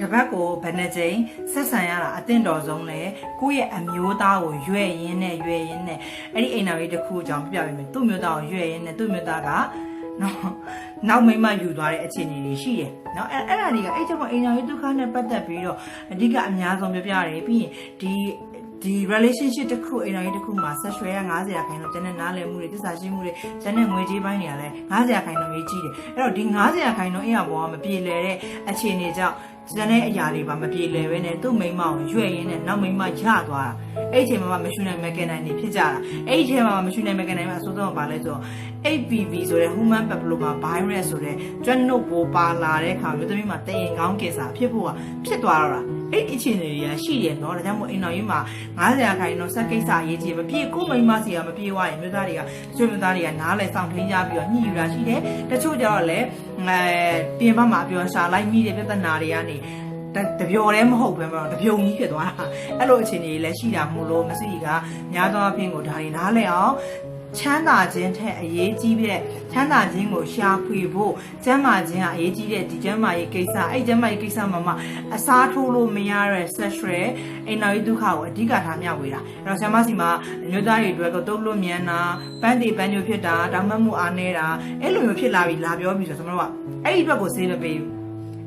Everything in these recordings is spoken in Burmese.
တပတ်ကိုဘယ်နှကြိမ်ဆက်ဆံရတာအသင့်တော်ဆုံးလဲကိုယ့်ရဲ့အမျိုးသားကိုရွဲ့ရင်းနဲ့ရွဲ့ရင်းနဲ့အဲ့ဒီအိမ်တော်ကြီးတစ်ခုအကြောင်းပြပြပေးမယ်သူ့မျိုးသားကိုရွဲ့ရင်းနဲ့သူ့မျိုးသားကနော်နောက်မိမယူသွားတဲ့အခြေအနေတွေရှိတယ်နော်အဲ့အဲ့ဒါတွေကအဲ့ကြောင့်အိမ်တော်ကြီးဒုက္ခနဲ့ပတ်သက်ပြီးတော့အဓိကအများဆုံးပြပြရတယ်ပြီးရင်ဒီဒီ relationship တစ်ခုအိမ်တော်ကြီးတစ်ခုမှာဆက်ရွှဲရ90ရာခိုင်နှုန်းကျန်တဲ့နားလည်မှုတွေသစ္စာရှိမှုတွေကျန်တဲ့ငွေကြေးပိုင်းတွေကလည်း90ရာခိုင်နှုန်းရေးကြီးတယ်အဲ့တော့ဒီ90ရာခိုင်နှုန်းအရာပေါ်ကမပြေလည်တဲ့အခြေအနေကြောင့် ကျန်တဲ့အရာတွေပါမပြေလည်ပဲနဲ့သူ့မိန်းမကိုရွဲ့ရင်းနဲ့နောက်မိန်းမရသွားတာအဲ့ဒီအချိန်မှာမှမရှုနိုင်မကင်နိုင်နေဖြစ်ကြတာအဲ့ဒီအချိန်မှာမှမရှုနိုင်မကင်နိုင်မှာအစိုးဆုံးကဘာလဲဆိုတော့ HPV ဆိုတဲ့ Human Papilloma Virus ဆိုတဲ့ကျွမ်းနုပ်ပိုးပါလာတဲ့အခါမျိုးသမီးမှာတည်ရင်ကောင်းကင်စာဖြစ်ဖို့ကဖြစ်သွားတော့တာအဲ့ဒီအခြေအနေတွေကရှိတယ်နော်ဒါကြောင့်မို့အိမ်တော်ကြီးမှာ90ရာခိုင်နှုန်းစက်ကိစ္စအရေးကြီးမပြေကိုမိန်းမစီကမပြေသွားရင်မြို့သားတွေကတချို့မြို့သားတွေကနားလဲဆောင်ထင်းကြပြီးတော့ညှိယူတာရှိတယ်တချို့ကျတော့လည်းအဲပြင်ပမှာပြောရှာလိုက်မိတဲ့ပြဿနာတွေကနေတပျော်လည်းမဟုတ်ပဲမတော့တပြုံကြီးဖြစ်သွားတာအဲ့လိုအခြေအနေတွေလည်းရှိတာမို့လို့မစီကများသောအားဖြင့်ကိုဒါတွေနားလည်အောင် ချမ်းသာခြင်းထက်အရေးကြီးတဲ့ချမ်းသာခြင်းကိုရှာဖွေဖို့ကျမ်းမာခြင်းကအရေးကြီးတဲ့ဒီကျမ်းမာရေးကိစ္စအဲ့ကျမ်းမာရေးကိစ္စမှာမှအစားထိုးလို့မရတဲ့ sexual အိမ်တော်ရေးဒုက္ခကိုအဓိကထားမျှဝေတာအဲ့တော့ဆရာမစီမှာအမျိုးသားတွေအတွက်တော့တုတ်လို့မြန်တာပန်းတီပန်းညိုဖြစ်တာတောင်မမှုအားနေတာအဲ့လိုမျိုးဖြစ်လာပြီလာပြောပြီဆိုတော့ကျွန်တော်တို့ကအဲ့ဒီအတွက်ကိုစေးမပေးဘူး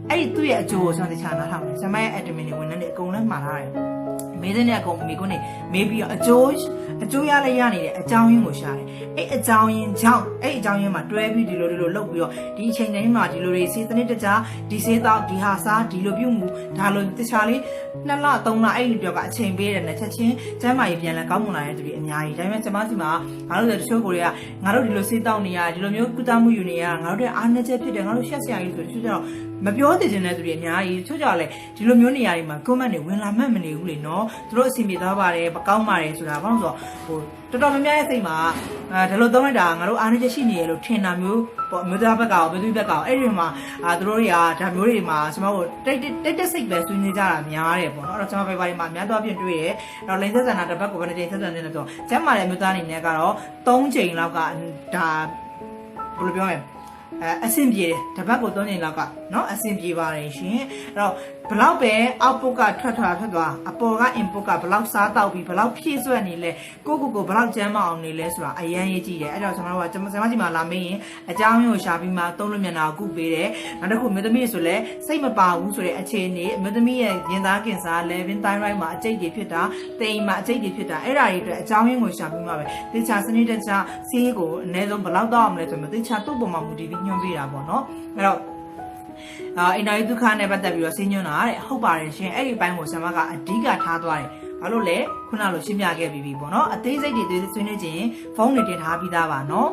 အဲ့ဒီသူ့ရဲ့အကျိုးကိုကျွန်တော်တခြားနားထောင်တယ်။ဇမရဲ့ admin တွေဝန်ထမ်းတွေအကုန်လုံးမှားထားတယ်။ မေးတဲ့နဲ့အကုန်မေးခွန်းနေမေးပြီးတော့အကျိုးအကျိုးရလည်းရနေတဲ့အကြောင်းရင်းကိုရှာတယ်။အဲ့အကြောင်းရင်းကြောင့်အဲ့အကြောင်းရင်းမှာတွဲပြီးဒီလိုဒီလိုလုပ်ပြီးတော့ဒီအချိန်တိုင်းမှာဒီလိုတွေစေးစနစ်တကျဒီစေးတော့ဒီဟာစားဒီလိုပြုတ်မှုဒါလိုတခြားလေးနှစ်လသုံးလအဲ့ဒီပြောကအချိန်ပေးတယ်နဲ့ချက်ချင်းကျမ်းမာရေးပြန်လဲကောင်းမွန်လာတဲ့သူတွေအများကြီးဒါပေမဲ့ကျွန်မစီမှာငါတို့တချို့ကိုတွေကငါတို့ဒီလိုစေးတောက်နေရဒီလိုမျိုးကုသမှုယူနေရငါတို့တဲ့အားနည်းချက်ဖြစ်တယ်ငါတို့ရှက်စရာကြီးဆိုတချို့ကျတော့ မပြောသိချင်တဲ့သူတွေအများကြီးတချို့ကြလဲဒီလိုမျိုးနေရာတွေမှာ comment တွေဝင်လာမှတ်မနေဘူးလေနော်သူတို့အစီအပြေသွားပါတယ်ပကောင်းပါတယ်ဆိုတာဘာလို့ဆိုတော့ဟိုတော်တော်များများရဲ့စိတ်မှာအဲဒီလိုသုံးလိုက်တာငါတို့အားနည်းချက်ရှိနေရလို့ထင်တာမျိုးပေါ့မျိုးသားဘက်ကရောဘယ်သူဘက်ကရောအဲ့ဒီမှာအာသူတို့တွေကဒါမျိုးတွေမှာကျွန်တော်တို့တိတ်တိတ်တက်စိတ်ပဲဆွေးနွေးကြတာများတယ်ပေါ့နော်အဲ့တော့ကျွန်တော်ပဲပါဒီမှာအများတော့အပြင်တွေ့တယ်အဲ့တော့လိန်ဆက်ဆန္ဒတစ်ပတ်ကိုဘယ်နှချိန်ဆက်ဆံနေလဲဆိုတော့ကျမ်းမာတဲ့မျိုးသားအနေနဲ့ကတော့3ချိန်လောက်ကဒါဘယ်လိုပြောမလဲ အဲအဆင်ပြေတယ်တပတ်ကို3ချိန်လောက်ကနော်အဆင်ပြေပါတယ်ရှင်အဲ့တော့ဘလောက်ပဲ output ကထွက်ထွက်ထွက်သွားအပေါ်က input ကဘလောက်စားတောက်ပြီးဘလောက်ဖြည့်စွက်နေလဲကိုကိုကိုဘလောက်ကျမ်းမအောင်နေလဲဆိုတာအရန်ရေးကြည့်တယ်အဲ့တော့ကျွန်တော်တို့ကကျွန်မကျွန်မကြီးမှာလာမင်းရင်အကြောင်းကိုရှာပြီးမှသုံးလို့မျက်နှာကုပေးတယ်နောက်တစ်ခုမြေသမီးဆိုလဲစိတ်မပါဘူးဆိုတဲ့အခြေအနေမြေသမီးရဲ့ရင်သားကင်ဆာ level thyroid မှာအကျိတ်တွေဖြစ်တာတိမ်မှာအကျိတ်တွေဖြစ်တာအဲ့ဒါတွေအတွက်အကြောင်းရင်းကိုရှာပြီးမှပဲတေချာစနစ်တကျဆေးကိုအနည်းဆုံးဘလောက်တောက်အောင်လဲဆိုတော့တေချာသူ့ပုံမှာမူတည်ပြီးညွှန်ပေးတာပေါ့နော်အဲ့တော့အာအင်တာနက်ဒုက္ခနဲ့ပတ်သက်ပြီးတော့ဆင်းညွှန်းတာတဲ့ဟုတ်ပါတယ်ရှင်အဲ့ဒီဘိုင်းကိုဆမ်မကအဓိကထားသွားတယ်ဘာလို့လဲခုနလိုရှင်းပြခဲ့ပြီးပြီပေါ့နော်အသေးစိတ်တွေဆွေးနွေးခြင်းဖုန်းတွေတင်ထားပြီးသားပါနော်